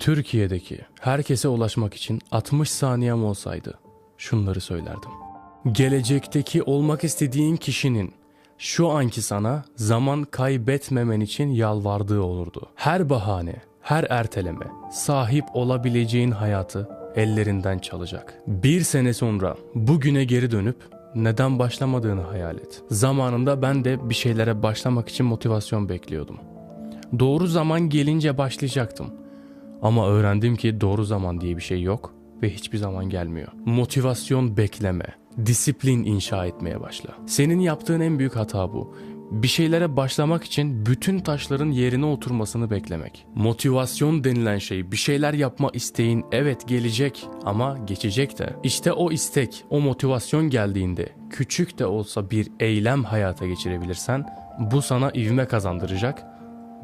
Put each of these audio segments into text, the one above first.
Türkiye'deki herkese ulaşmak için 60 saniyem olsaydı şunları söylerdim. Gelecekteki olmak istediğin kişinin şu anki sana zaman kaybetmemen için yalvardığı olurdu. Her bahane, her erteleme sahip olabileceğin hayatı ellerinden çalacak. Bir sene sonra bugüne geri dönüp neden başlamadığını hayal et. Zamanında ben de bir şeylere başlamak için motivasyon bekliyordum. Doğru zaman gelince başlayacaktım. Ama öğrendim ki doğru zaman diye bir şey yok ve hiçbir zaman gelmiyor. Motivasyon bekleme, disiplin inşa etmeye başla. Senin yaptığın en büyük hata bu. Bir şeylere başlamak için bütün taşların yerine oturmasını beklemek. Motivasyon denilen şey bir şeyler yapma isteğin evet gelecek ama geçecek de. İşte o istek, o motivasyon geldiğinde küçük de olsa bir eylem hayata geçirebilirsen bu sana ivme kazandıracak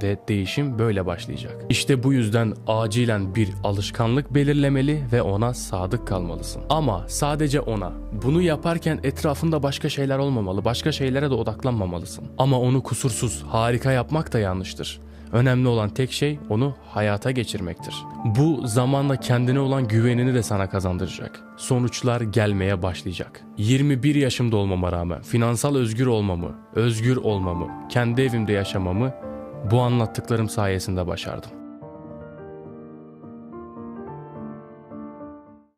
ve değişim böyle başlayacak. İşte bu yüzden acilen bir alışkanlık belirlemeli ve ona sadık kalmalısın. Ama sadece ona. Bunu yaparken etrafında başka şeyler olmamalı, başka şeylere de odaklanmamalısın. Ama onu kusursuz, harika yapmak da yanlıştır. Önemli olan tek şey onu hayata geçirmektir. Bu zamanla kendine olan güvenini de sana kazandıracak. Sonuçlar gelmeye başlayacak. 21 yaşımda olmama rağmen finansal özgür olmamı, özgür olmamı, kendi evimde yaşamamı bu anlattıklarım sayesinde başardım.